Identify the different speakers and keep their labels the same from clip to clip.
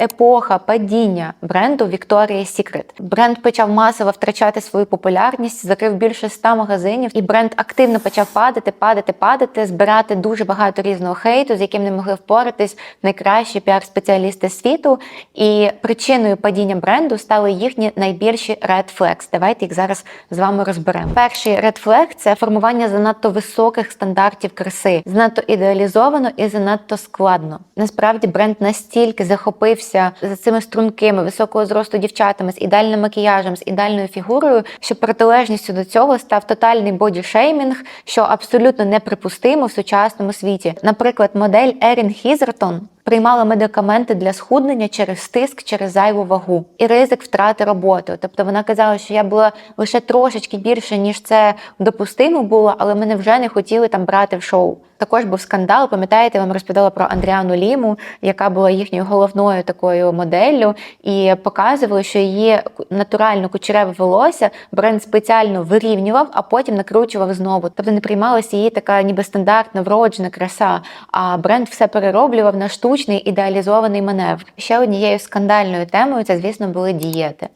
Speaker 1: епоха падіння бренду Victoria's Secret. Бренд почав масово втрачати свою популярність, закрив більше 100 магазинів, і бренд активно почав падати, падати, падати, збирати дуже багато різного хейту, з яким не могли впоратись найкращі піар-спеціалісти світу. І причиною падіння бренду стали їхні найбільші red flags. Давайте їх зараз з вами розберемо. Перший red flag – це формування занадто високих стандартів краси, занадто ідеалізовано і занадто складно. Насправді бренд настільки захопився за цими стрункими високого зросту дівчатами з ідеальним макіяжем, з ідеальною фігурою, що протилежністю до цього став тотальний бодішеймінг, що абсолютно неприпустимо в сучасному світі. Наприклад, модель Ерін Хізертон приймала медикаменти для схуднення через тиск, через зайву вагу і ризик втрати роботи. Тобто вона казала, що я була лише трошечки більше, ніж це допустимо було, але мене вже не хотіли там брати в шоу. Також був скандал. Пам'ятаєте, я вам розповідала про Андріану Ліму, яка була їхньою головною такою моделлю, і показували, що її натурально кучереве волосся бренд спеціально вирівнював, а потім накручував знову. Тобто не приймалася її така ніби стандартна вроджена краса. А бренд все перероблював на штучний ідеалізований маневр. Ще однією скандальною темою це, звісно, були дієти.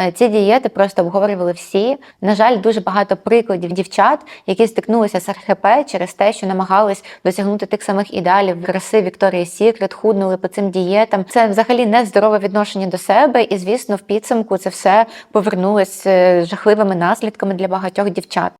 Speaker 1: Е, Ці дієти просто обговорювали всі. На жаль, дуже багато прикладів дівчат, які стикнулися з РХП через те, що намагались досягнути тих самих ідеалів краси Вікторії Сікрет, худнули по цим дієтам. Це взагалі не здорове відношення до себе, і звісно, в підсумку це все повернулось е, з жахливими наслідками для багатьох дівчат.